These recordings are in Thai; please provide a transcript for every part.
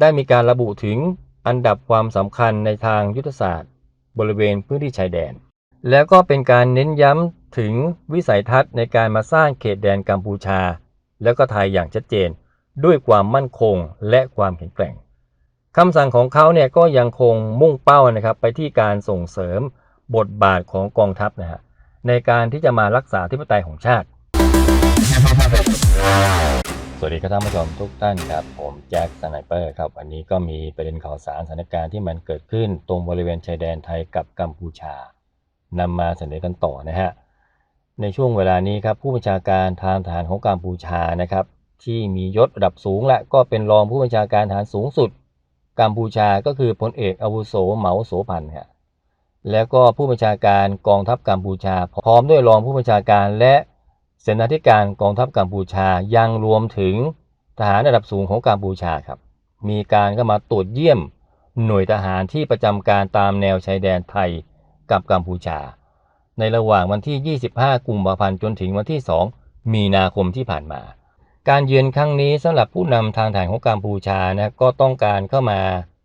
ได้มีการระบุถึงอันดับความสำคัญในทางยุทธศาสตร์ บริเวณพื้นที่ชายแดน แล้วก็เป็นการเน้นย้ำถึงวิสัยทัศน์ในการมาสร้างเขตแดนกัมพูชา แล้วก็ไทยอย่างชัดเจน ด้วยความมั่นคงและความแข็งแกร่งคำสั่งของเขาเนี่ยก็ยังคงมุ่งเป้านะครับไปที่การส่งเสริมบทบาทของกองทัพนะฮะในการที่จะมารักษาธิปไตยของชาติ สวัสดีครับท่านผู้ชมทุกท่านครับ ผมแจ็คสไนเปอร์ครับ วันนี้ก็มีประเด็นข่าวสารสถานการณ์ที่มันเกิดขึ้นตรงบริเวณชายแดนไทยกับกัมพูชานำมาเสนอกันต่อนะฮะในช่วงเวลานี้ครับผู้บัญชาการทางทหารของกัมพูชานะครับ ที่มียศระดับสูงและก็เป็นรองผู้บัญชาการทหารสูงสุด กัมพูชาก็คือพลเอกอาวุโสเหมาโสพันธ์ฮะแล้วก็ผู้บัญชาการกองทัพกัมพูชา พร้อมด้วยรองผู้บัญชาการและ เสนาธิการกองทัพกัมพูชายังรวมถึงทหารระดับสูงของกัมพูชาครับ มีการเข้ามาตรวจเยี่ยมหน่วยทหารที่ประจำการตามแนวชายแดนไทยกับกัมพูชา ในระหว่างวันที่ 25 กุมภาพันธ์จนถึงวันที่ 2 มีนาคมที่ผ่านมา การเยือนครั้งนี้สำหรับผู้นำทางทหารของกัมพูชานะก็ต้องการเข้ามา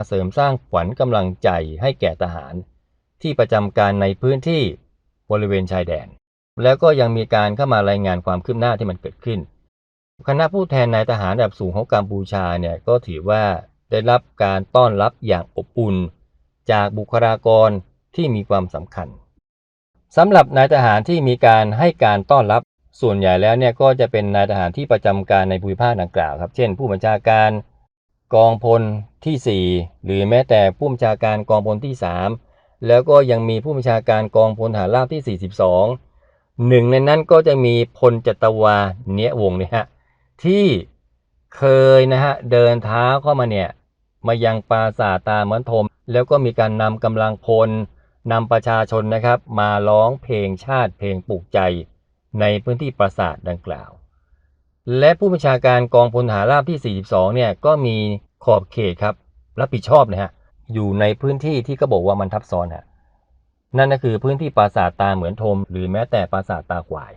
เสริมสร้างขวัญกำลังใจให้แก่ทหาร ที่ประจำการในพื้นที่บริเวณชายแดน แล้วก็ยังมีการเข้ามารายงานความคืบหน้าที่มันเกิดขึ้น คณะผู้แทนนายทหารระดับสูงของกัมพูชาเนี่ยก็ถือว่าได้รับการต้อนรับอย่างอบอุ่น จากบุคลากรที่มีความสำคัญสำหรับนายทหารที่มีการให้การต้อนรับส่วนใหญ่แล้วเนี่ยก็จะเป็นนายทหารที่ประจำการในภูมิภาคดังกล่าวครับ เช่น ผู้บัญชาการกองพลที่ 4 หรือแม้แต่ผู้บัญชาการกองพลที่ 3 แล้วก็ยังมีผู้บัญชาการกองพลฐานราบที่ 42 หนึ่งในนั้นก็จะมีพลจัตวาเนี้ยวงศ์เนี่ยฮะที่เคยนะฮะเดินเท้าเข้ามาเนี่ยมายังปราสาทตาเหมือนทม แล้วก็มีการนำกำลังพลนำประชาชนนะครับมาร้องเพลงชาติเพลงปลุกใจในพื้นที่ปราสาทดังกล่าว และผู้บัญชาการกองพลทหารราบที่ 42 เนี่ยก็มีขอบเขตครับรับผิดชอบนะฮะอยู่ในพื้นที่ที่ก็บอกว่ามันทับซ้อนฮะ นั่นก็คือพื้นที่ปราสาทตาเหมือนทม หรือแม้แต่ปราสาทตาขวาย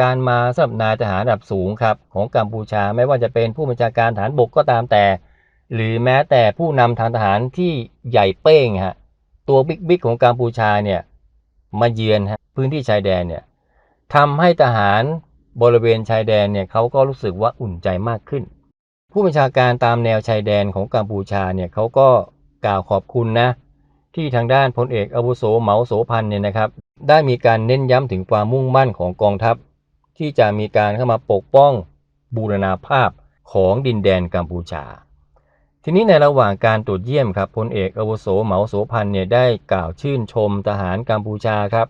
การมาสำหรับนายทหารระดับสูงครับของกัมพูชาไม่ว่าจะเป็นผู้บัญชาการฐานบกก็ตามแต่ หรือแม้แต่ผู้นำทางทหารที่ใหญ่เป้งฮะตัวบิ๊กๆของกัมพูชาเนี่ยมาเยือนฮะพื้นที่ชายแดนเนี่ยทำให้ทหารบริเวณชายแดนเนี่ยเขาก็รู้สึกว่าอุ่นใจมากขึ้น ผู้บัญชาการตามแนวชายแดนของกัมพูชาเนี่ยเขาก็กล่าวขอบคุณนะ ที่ทางด้านพลเอกอาวุโสเหมาโสพันเนี่ยนะครับ ได้มีการเน้นย้ำถึงความมุ่งมั่นของกองทัพ ที่จะมีการเข้ามาปกป้องบูรณาภาพของดินแดนกัมพูชา ทีนี้ในระหว่างการตรวจเยี่ยมครับพลเอกอาวุโสเหมาโสพันเนี่ยได้กล่าวชื่นชมทหารกัมพูชาครับ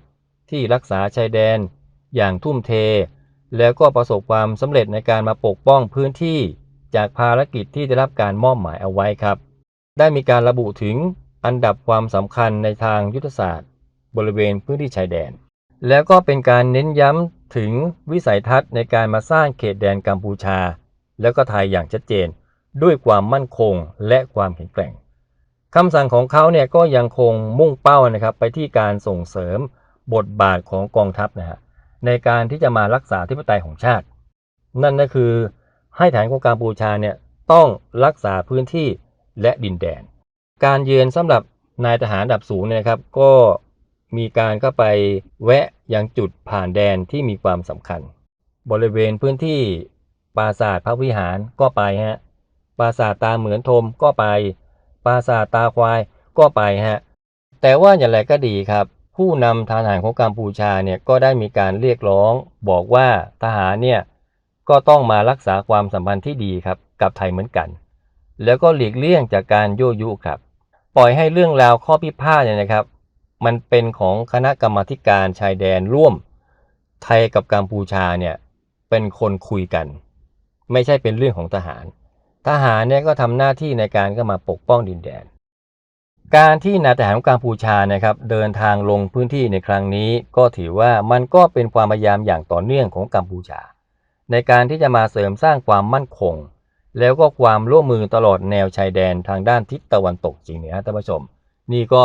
ที่รักษาชายแดนอย่างทุ่มเท แล้วก็ประสบความสำเร็จในการมาปกป้องพื้นที่จากภารกิจที่ได้รับการมอบหมายเอาไว้ครับ ได้มีการระบุถึง อันดับความสำคัญในทางยุทธศาสตร์ บริเวณพื้นที่ชายแดน แล้วก็เป็นการเน้นย้ำถึงวิสัยทัศน์ในการมาสร้างเขตแดนกัมพูชา แล้วก็ไทยอย่างชัดเจน ด้วยความมั่นคงและความแข็งแกร่งคำสั่งของเขาเนี่ยก็ยังคงมุ่งเป้านะครับไปที่การส่งเสริมบทบาทของกองทัพนะฮะในการที่จะมารักษาธิปไตยของชาติ นั่นก็คือให้ฐานของกัมพูชาเนี่ยต้องรักษาพื้นที่และดินแดน การเยือนสำหรับนายทหารระดับสูงเนี่ยนะครับ ก็มีการเข้าไปแวะยังจุดผ่านแดนที่มีความสำคัญ บริเวณพื้นที่ปราสาทพระวิหารก็ไปฮะปราสาทตาเหมือนทมก็ไปปราสาทตาควายก็ไปฮะแต่ว่าอย่างไรก็ดีครับ ผู้นำทหารของกัมพูชาเนี่ยก็ได้มีการเรียกร้อง บอกว่าทหารเนี่ยก็ต้องมารักษาความสัมพันธ์ที่ดีครับกับไทยเหมือนกัน แล้วก็หลีกเลี่ยงจากการยั่วยุครับ ปล่อยให้เรื่องราวข้อพิพาทเนี่ยนะครับ มันเป็นของคณะกรรมาการชายแดนร่วม ไทยกับกัมพูชาเนี่ยเป็นคนคุยกัน ไม่ใช่เป็นเรื่องของทหาร ทหารเนี่ยก็ทำหน้าที่ในการก็มาปกป้องดินแดน การที่นายทหารของกัมพูชานะครับเดินทางลงพื้นที่ในครั้งนี้ ก็ถือว่ามันก็เป็นความพยายามอย่างต่อเนื่องของกัมพูชา ในการที่จะมาเสริมสร้างความมั่นคง แล้วก็ความร่วมมือตลอดแนวชายแดนทางด้านทิศตะวันตกจริงเนี่ยท่านผู้ชม นี่ก็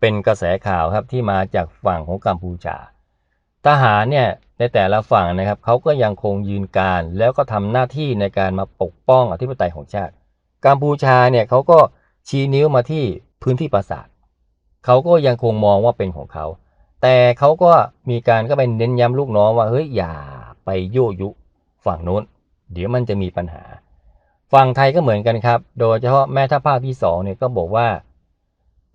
เป็นกระแสข่าวครับที่มาจากฝั่งของกัมพูชา ทหารเนี่ยในแต่ละฝั่งนะครับเขาก็ยังคงยืนการแล้วก็ทำหน้าที่ในการมาปกป้องอธิปไตยของชาติ กัมพูชาเนี่ยเขาก็ชี้นิ้วมาที่พื้นที่ปราสาทเขาก็ยังคงมองว่าเป็นของเขาแต่เขาก็มีการก็ไปเน้นย้ำลูกน้องว่าเฮ้ยอย่าไปยั่วยุฝั่งโน้น เดี๋ยวมันจะมีปัญหา ฝั่งไทยก็เหมือนกันครับ โดยเฉพาะแม่ทัพภาคที่สองเนี่ยก็บอกว่า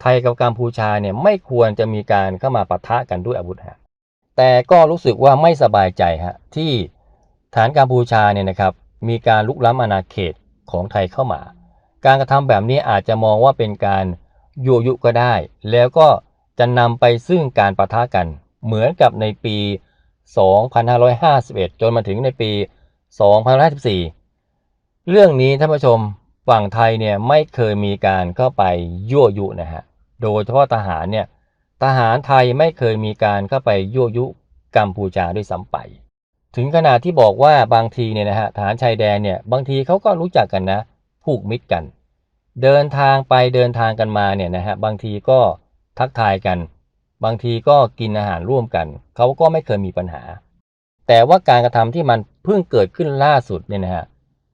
ไทยกับกัมพูชาเนี่ยไม่ควรจะมีการเข้ามาปะทะกันด้วยอาวุธฮะแต่ก็รู้สึกว่าไม่สบายใจฮะที่ฐานกัมพูชาเนี่ยนะครับมีการลุกล้ำอาณาเขตของไทยเข้ามา การกระทำแบบนี้อาจจะมองว่าเป็นการยั่วยุก็ได้ แล้วก็จะนำไปซึ่งการปะทะกัน เหมือนกับในปี 2551 จนมาถึงในปี 2554 เรื่องนี้ท่านผู้ชมฝั่งไทยเนี่ยไม่เคยมีการเข้าไปยั่วยุนะฮะโดยเฉพาะทหารเนี่ยทหารไทยไม่เคยมีการเข้าไปยั่วยุกัมพูชาด้วยซ้ำไป ถึงขนาดที่บอกว่าบางทีเนี่ยนะฮะทหารชายแดนเนี่ยบางทีเขาก็รู้จักกันนะผูกมิตรกัน เดินทางไปเดินทางกันมาเนี่ยนะฮะบางทีก็ทักทายกัน บางทีก็กินอาหารร่วมกันเขาก็ไม่เคยมีปัญหา แต่ว่าการกระทำที่มันเพิ่งเกิดขึ้นล่าสุดเนี่ยนะฮะ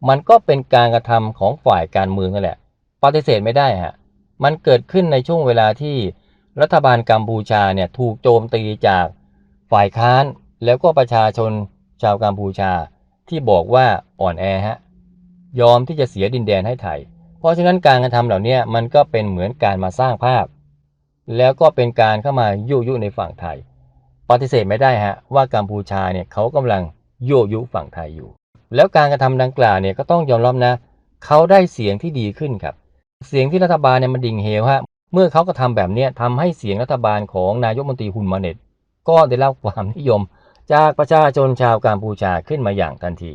มันก็เป็นการกระทำของฝ่ายการเมืองนั่นแหละ ปฏิเสธไม่ได้ฮะ มันเกิดขึ้นในช่วงเวลาที่รัฐบาลกัมพูชาเนี่ยถูกโจมตีจากฝ่ายค้านแล้วก็ประชาชนชาวกัมพูชาที่บอกว่าอ่อนแอฮะ ยอมที่จะเสียดินแดนให้ไทย เพราะฉะนั้นการกระทำเหล่านี้มันก็เป็นเหมือนการมาสร้างภาพ แล้วก็เป็นการเข้ามายั่วยุในฝั่งไทย ปฏิเสธไม่ได้ฮะว่ากัมพูชาเนี่ยเขากำลังยั่วยุฝั่งไทยอยู่ แล้วการกระทำดังกล่าวเนี่ยก็ต้องยอมรับนะ เขาได้เสียงที่ดีขึ้นครับ เสียงที่รัฐบาลเนี่ยมันดิ่งเหวฮะ เมื่อเขากระทำแบบนี้ยทำให้เสียงรัฐบาลของนายกมนตรีฮุนมาเน็ตก็ได้รับความนิยม จากประชาชนชาวกัมพูชาขึ้นมาอย่างทันที